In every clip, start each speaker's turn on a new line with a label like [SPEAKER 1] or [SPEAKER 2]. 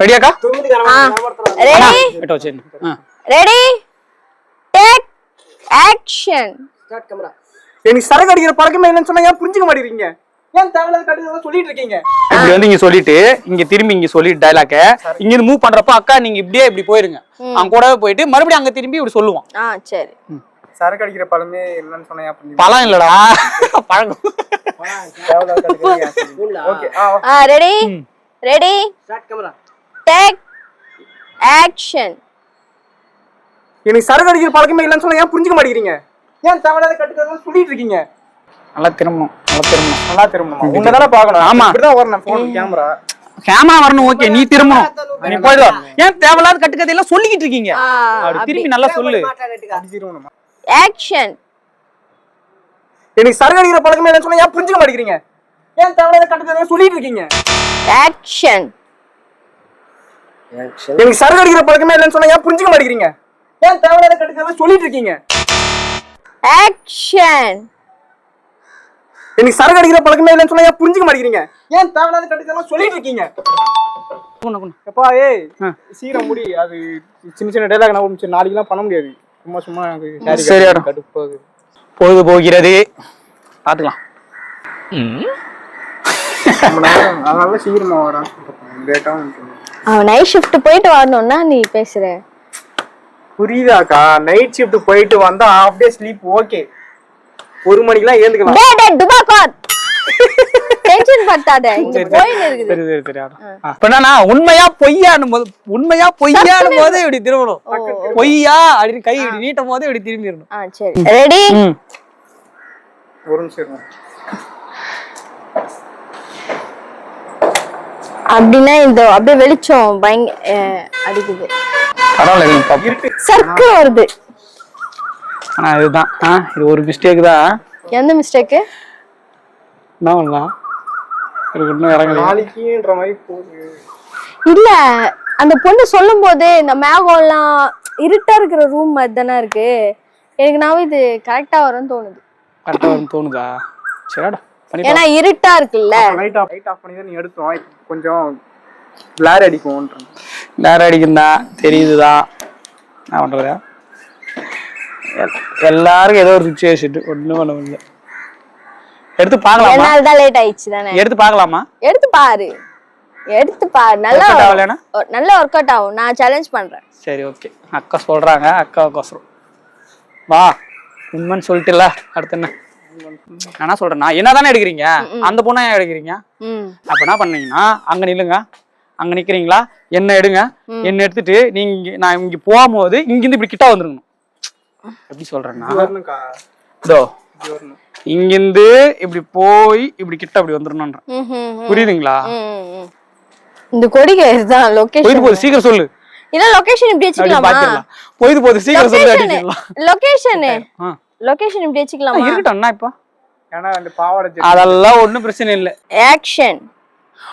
[SPEAKER 1] ரெடியாக்கா
[SPEAKER 2] ready
[SPEAKER 1] கிட்ட வச்சு ஆ.
[SPEAKER 2] Ready take action
[SPEAKER 3] எனக்கு சரக்கு அடிக்கிற பழக்கமே இல்லைன்னு சொன்னா ஏன் புரிஞ்சுக்க மாட்டேங்கிறீங்க? ஏன் தேவையில்லாத கட்டுறதெல்லாம் சொல்லிட்டு இருக்கீங்க?
[SPEAKER 1] இப்படி வந்து இங்க சொல்லிட்டு இங்க திரும்பி இங்க சொல்லிட்டு டைலாக்க இங்க இருந்து மூவ் பண்றப்ப அக்கா நீங்க இப்படியே இப்படி போயிருங்க. அவங்க கூடவே போயிட்டு மறுபடியும் அங்க திரும்பி இப்படி சொல்லுவான்.
[SPEAKER 2] ஆ சரி.
[SPEAKER 3] சரக்கு அடிக்கிற பழமே இல்லைன்னு சொன்னா ஏன் புரிஞ்சுக்க
[SPEAKER 1] பழம் இல்லடா.
[SPEAKER 3] கட்டுறது ஏன் சொல்றீங்க?
[SPEAKER 2] டேக் ஆக்ஷன்
[SPEAKER 3] எனக்கு சரக்கு அடிக்கிற பழக்கமே இல்லைன்னு சொன்னா ஏன் புரிஞ்சுக்க மாட்டேங்கிறீங்க? ஏன் தேவையில்லாத கட்டுறதெல்லாம் சொல்லிட்டு இருக்கீங்க?
[SPEAKER 1] நல்லா திரும்பணும் நல்லா திரும்பணும்.
[SPEAKER 3] நல்லா திரும்பணுமா. உங்க தானே பாக்கணும்
[SPEAKER 1] ஆமா.
[SPEAKER 3] இப்படிதான் வரணும் போன் கேமரா
[SPEAKER 1] கேமரா வரணும் ஓகே நீ திரும்பணும். நீ போயிடு வா. ஏன் தேவையில்லாத கட்டுக்கதையெல்லாம் சொல்லிக்கிட்டு இருக்கீங்க? திரும்பி நல்லா சொல்லு.
[SPEAKER 2] ஆக்ஷன்
[SPEAKER 3] எனக்கு சரக்கு அடிக்கிற பழக்கமே இல்லைன்னு சொன்னா ஏன் புரிஞ்சுக்க மாட்டேங்கிறீங்க? ஏன் தேவையில்லாத கட்டுறதெல்லாம் சொல்லிட்டு இருக்கீங்க?
[SPEAKER 2] ஆக்ஷன்
[SPEAKER 3] எனக்கு சரக்கு அடிக்கிற பழக்கமே இல்லைன்னு சொன்னா ஏன் புரிஞ்சுக்க மாட்டேங்கிறீங்க? ஏன் தேவையில்லாத கட்டுறதெல்லாம் சொல்லிட்டு இருக்கீங்க
[SPEAKER 2] ஆக்ஷன்
[SPEAKER 3] எனக்கு சரக்கு அடிக்கிற பழக்கமே இல்லைன்னு சொன்னா ஏன் புரிஞ்சுக்க மாட்டேங்கிறீங்க? ஏன் தேவையில்லாத கட்டுறதெல்லாம் சொல்லிட்டு இருக்கீங்க. எப்பா ஏய்
[SPEAKER 1] ஆ.
[SPEAKER 3] சீக்கிரம் முடி. அது சின்ன சின்ன டைலாக் நான் முடிச்சு நாளைக்கெல்லாம் பண்ண முடியாது. சும்மா சும்மா எனக்கு
[SPEAKER 1] சரி.
[SPEAKER 3] கடுப்பாகுது
[SPEAKER 1] பொழுது போகிறது.
[SPEAKER 3] நேரம் அதனால சீக்கிரமா வரேன் லேட்டாக
[SPEAKER 2] அவன் நைட் ஷிஃப்ட் போயிட்டு வரணும்னா நீ பேசுற.
[SPEAKER 3] புரியுதாக்கா? நைட் ஷிஃப்ட் போயிட்டு வந்தா ஹாஃப் டே ஸ்லீப் ஓகே ஒரு மணிக்கெல்லாம் ஏந்துக்கலாம்.
[SPEAKER 2] டே டே டுபாக்கார் டென்ஷன் பத்தாத. இங்க
[SPEAKER 1] சரி,
[SPEAKER 2] போயின்னு இருக்குது.
[SPEAKER 1] சரி சரி சரி. என்னன்னா உண்மையா பொய்யானும் போது உண்மையா பொய்யானும் போது இப்படி திரும்பணும். பொய்யா அப்படின்னு கை இப்படி நீட்டும் போது இப்படி திரும்பிடணும்.
[SPEAKER 2] ஆ சரி. ரெடி
[SPEAKER 3] ஒரு நிமிஷம்
[SPEAKER 2] அப்படின்னா இந்த அப்படியே வெளிச்சம் பயங்க அடிக்குது. சர்க்கிள் வருது.
[SPEAKER 1] ஆனா இதுதான். ஆ இது ஒரு மிஸ்டேக் தான்.
[SPEAKER 2] எந்த மிஸ்டேக்கு
[SPEAKER 1] என்ன பண்ணலாம் இன்னும் இறங்கல.
[SPEAKER 3] நாளைக்குன்ற மாதிரி போகுது.
[SPEAKER 2] இல்ல அந்த பொண்ணு சொல்லும் போது இந்த மேகம் எல்லாம் இருட்டா இருக்கிற ரூம் மாதிரி தானே இருக்கு. எனக்கு நான் இது கரெக்டா வரும்னு தோணுது.
[SPEAKER 1] கரெக்டா வரும்னு தோணுதா? சரிடா
[SPEAKER 2] ஏன்னா இருட்டா இருக்குல்ல.
[SPEAKER 3] லைட் ஆஃப் லைட் ஆஃப் பண்ணி தான் நீ எடுத்தோம். கொஞ்சம் பிளார் அடிக்கும்ன்ற
[SPEAKER 1] நேரம் அடிக்குந்தா தெரியுதுதான் என்ன பண்றது எல்- எல்லாருக்கும் ஏதோ ஒரு சுச்சுவேஷன் ஒண்ணும் பண்ண முடியல. எடுத்து பார்க்கலாமா?
[SPEAKER 2] என்னால தான் லேட் ஆயிடுச்சு தானே.
[SPEAKER 1] எடுத்து பார்க்கலாமா?
[SPEAKER 2] எடுத்து பாரு. எடுத்து பாரு நல்லா நல்லா ஒர்க் அவுட் ஆகும். நான் சேலஞ்ச் பண்றேன்.
[SPEAKER 1] சரி ஓகே அக்கா சொல்றாங்க. அக்காவுக்கோசரம் வா. உண்மைன்னு சொல்லிட்டுல. அடுத்து என்ன? நான் என்ன சொல்றேன் நான் என்னதானே எடுக்கிறீங்க? அந்த பொண்ணை ஏன் எடுக்கிறீங்க? அப்ப என்ன பண்ணீங்கன்னா அங்க நில்லுங்க. அங்க நிக்கிறீங்களா? என்ன எடுங்க. என்ன எடுத்துட்டு நீங்க நான் இங்க போகும்போது இங்க இருந்து இப்படி கிட்ட வந்துருங்க எப்படி சொல்றேன்னா இதோ இங்கிருந்து இப்படி போய் இப்படி கிட்ட அப்படி வந்துடணும்ன்ற
[SPEAKER 2] ம், ம், ம்.
[SPEAKER 1] புரியுதுங்களா.
[SPEAKER 2] இந்த கொடிகை இதுதான் லொகேஷன்
[SPEAKER 1] போகுது சீக்கிரம் சொல்லு.
[SPEAKER 2] இல்ல லொகேஷன் இப்படி வச்சுக்கலாமா?
[SPEAKER 1] போயிது போகுது சீக்கிரம் சொல்லு
[SPEAKER 2] லொகேஷன் லொகேஷன் இப்படி வச்சுக்கலாமா?
[SPEAKER 1] இருக்கட்டும் என்ன இப்போ.
[SPEAKER 3] ஏன்னா பாவாடை
[SPEAKER 1] அதெல்லாம் ஒண்ணும் பிரச்சனை இல்ல.
[SPEAKER 2] ஆக்ஷன்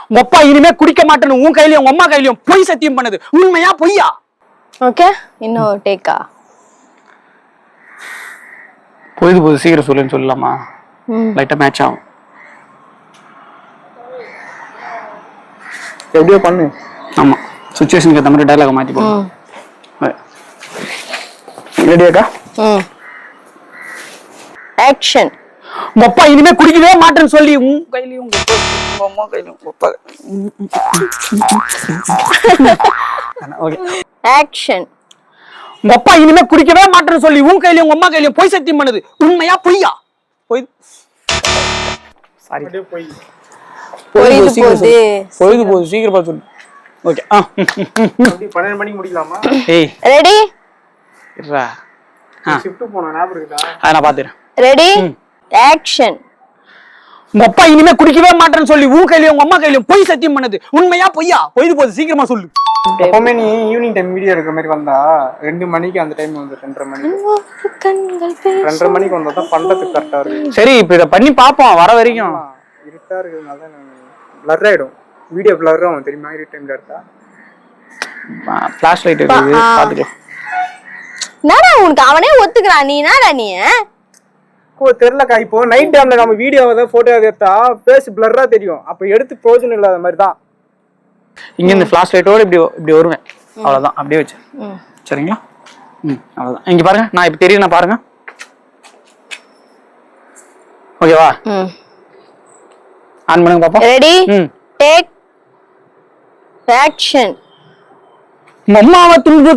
[SPEAKER 1] உங்க அப்பா இனிமே குடிக்க மாட்டேன்னு உன் கையிலயும் உங்க அம்மா கையிலயும் பொய் சத்தியம் பண்ணுது. உண்மையா பொய்யா?
[SPEAKER 2] ஓகே இன்னும் டேக்கா
[SPEAKER 1] பொழுது போகுது. சீக்கிரம் சொல்லுன்னு சொல்லலாமா? லைட்டா மேட்ச் ஆகும்.
[SPEAKER 3] எப்படியோ பண்ணு.
[SPEAKER 1] ஆமா. சுச்சுவேஷனுக்கு ஏற்ற மாதிரி டைலாக மாத்தி போடும் ரெடியாக்கா
[SPEAKER 2] ம். ஆக்ஷன்
[SPEAKER 1] உங்க அப்பா இனிமே குடிக்கவே மாட்டேன்னு சொல்லி உன் கையிலயும் உங்க அம்மா கையிலயும் உங்க அப்பா ஓகே.
[SPEAKER 2] ஆக்ஷன்
[SPEAKER 1] உங்க அப்பா இனிமே குடிக்கவே மாட்டேன்னு சொல்லி உன் கையிலயும் உங்க அம்மா கையிலயும் பொய் சத்தியம் பண்ணுது. உண்மையா பொய்யா? பொய். சாரி
[SPEAKER 3] போய்
[SPEAKER 2] பொழுது போகுது.
[SPEAKER 1] பொழுது போகுது. சீக்கிரமா. சொல்லு. ஓகே ஆ.
[SPEAKER 3] பன்னெண்டு மணிக்கு முடிக்கலாமா?
[SPEAKER 1] ஏய்.
[SPEAKER 2] ரெடி
[SPEAKER 1] இருடா.
[SPEAKER 3] ஷிஃப்ட் போனோம் ஞாபகம் இருக்குதா?
[SPEAKER 1] அதை நான் பாத்துறேன்
[SPEAKER 2] ரெடி ஆக்ஷன்
[SPEAKER 1] உங்க அப்பா இனிமே குடிக்கவே மாட்டேன்னு சொல்லி உன் கையிலயும் உங்க அம்மா கையிலயும் பொய் சத்தியம் பண்ணுது. உண்மையா பொய்யா? பொய்து போகுது சீக்கிரமா சொல்லு.
[SPEAKER 3] எப்பவுமே நீ ஈவினிங் டைம் வீடியோ எடுக்கிற மாதிரி வந்தா ரெண்டு மணிக்கு அந்த டைம் வந்து ரெண்டரை மணிக்கு. ரெண்டரை மணிக்கு வந்தா தான் பண்றதுக்கு கரெக்டா இருக்கு
[SPEAKER 1] சரி இப்ப இத பண்ணி பாப்போம் வர வரைக்கும்.
[SPEAKER 3] இருட்டா இருக்கிறதுனால தான் பிளர் ஆயிடும். வீடியோ பிளர் ஆகும் தெரியுமா? இருட்டு டைம்ல எடுத்தா.
[SPEAKER 1] பிளாஷ் லைட் இருக்குது. பாத்துக்கலாம்.
[SPEAKER 2] என்னடா உனக்கு? அவனே ஒத்துக்கிறான். நீ என்னடா நீ
[SPEAKER 3] தெரியலக்கா இப்போ நைட் டைம்ல நம்ம வீடியோ போட்டோ எடுத்தா ஃபேஸ் பிளர்ரா தெரியும் அப்ப எடுத்து பிரோஜனம் இல்லாத மாதிரி தான்
[SPEAKER 1] இங்க இந்த ஃபிளாஷ் லைட்டோட இப்படி இப்படி வருவேன் அவ்வளவுதான் அப்படியே வச்சு சரிங்களா ம் அவ்வளவுதான் இங்க பாருங்க நான் இப்ப தெரியும் நான் பாருங்க ஓகேவா
[SPEAKER 2] ம்
[SPEAKER 1] ஆன் பண்ணுங்க பாப்போம்
[SPEAKER 2] ரெடி
[SPEAKER 1] ம்
[SPEAKER 2] டேக் ஆக்ஷன்
[SPEAKER 1] அம்மாவை துன்பு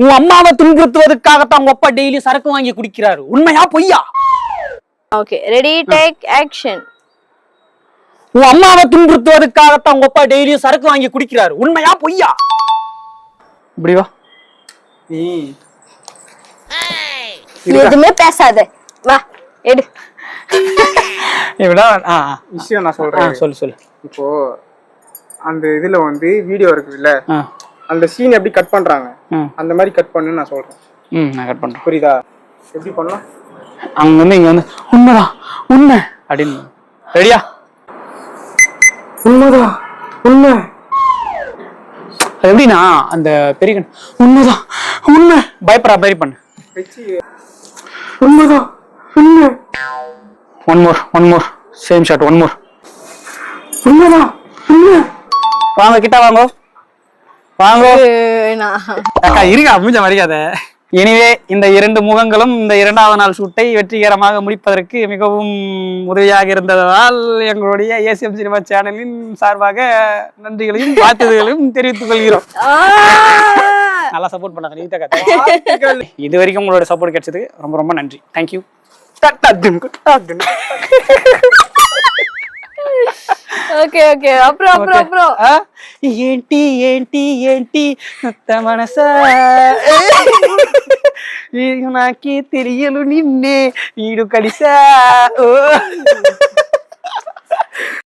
[SPEAKER 1] உன் அம்மாவை துன்புறுத்துவதற்காகத்தான் உங்க அப்பா டெய்லி சரக்கு வாங்கி குடிக்கிறாரு. உண்மையா பொய்யா?
[SPEAKER 2] ஓகே ரெடி டேக் ஆக்ஷன்
[SPEAKER 1] உன் அம்மாவை துன்புறுத்துவதற்காகத்தான் உங்க அப்பா டெய்லி சரக்கு வாங்கி குடிக்கிறாரு. உண்மையா பொய்யா? இப்படி வா.
[SPEAKER 3] நீ.
[SPEAKER 2] எதுவுமே பேசாத. வா எடு.
[SPEAKER 1] ஆ ஆ.
[SPEAKER 3] விஷயம் நான்
[SPEAKER 1] ஆ
[SPEAKER 3] சொல்றேன்
[SPEAKER 1] சொல்லு சொல்லு.
[SPEAKER 3] இப்போ அந்த இதுல வந்து வீடியோ இருக்குல்ல
[SPEAKER 1] ஆ.
[SPEAKER 3] அந்த சீன் எப்படி கட் பண்றாங்க? அந்த மாதிரி கட் பண்ணுன்னு நான் சொல்றேன்.
[SPEAKER 1] ம் நான் கட் பண்றேன்.
[SPEAKER 3] புரியுதா? எப்படி பண்ணலாம்?
[SPEAKER 1] அங்க வந்து இங்க வந்து உண்மைதான் உண்மை. அப்படின்னு. ரெடியா
[SPEAKER 3] உண்மைதான் உண்மை.
[SPEAKER 1] அது எப்படின்னா அந்த பெரிய உண்மைதான் உண்மை. பயப்படுற மாதிரி பண்ணு.
[SPEAKER 3] உண்மைதான் உண்மை.
[SPEAKER 1] One more one more same shot one more
[SPEAKER 3] உண்மைதான் உண்மை.
[SPEAKER 1] வாங்க கிட்ட வாங்க. வாங்க. அக்கா இருங்க மூஞ்ச மறிக்காத. எனவே இந்த இரண்டு முகங்களும் இந்த இரண்டாவது நாள் ஷூட்டை வெற்றிகரமாக முடிப்பதற்கு மிகவும் உதவியாக இருந்ததால் எங்களுடைய ஏசிஎம் சினிமா சேனலின் சார்பாக நன்றிகளையும் வாழ்த்துதல்களையும் தெரிவித்துக் கொள்கிறோம். நல்லா சப்போர்ட் பண்ணாங்க நீ இது வரைக்கும் உங்களோட சப்போர்ட் கிடைச்சதுக்கு ரொம்ப ரொம்ப நன்றி. தேங்க்யூ
[SPEAKER 2] ఓకే ఓకే అప్రో అప్రో అప్రో
[SPEAKER 1] ఏంటి ఏంటి ఏంటి నత్త మనస నాకి తెలియలు నిన్నే వీడు కలిసా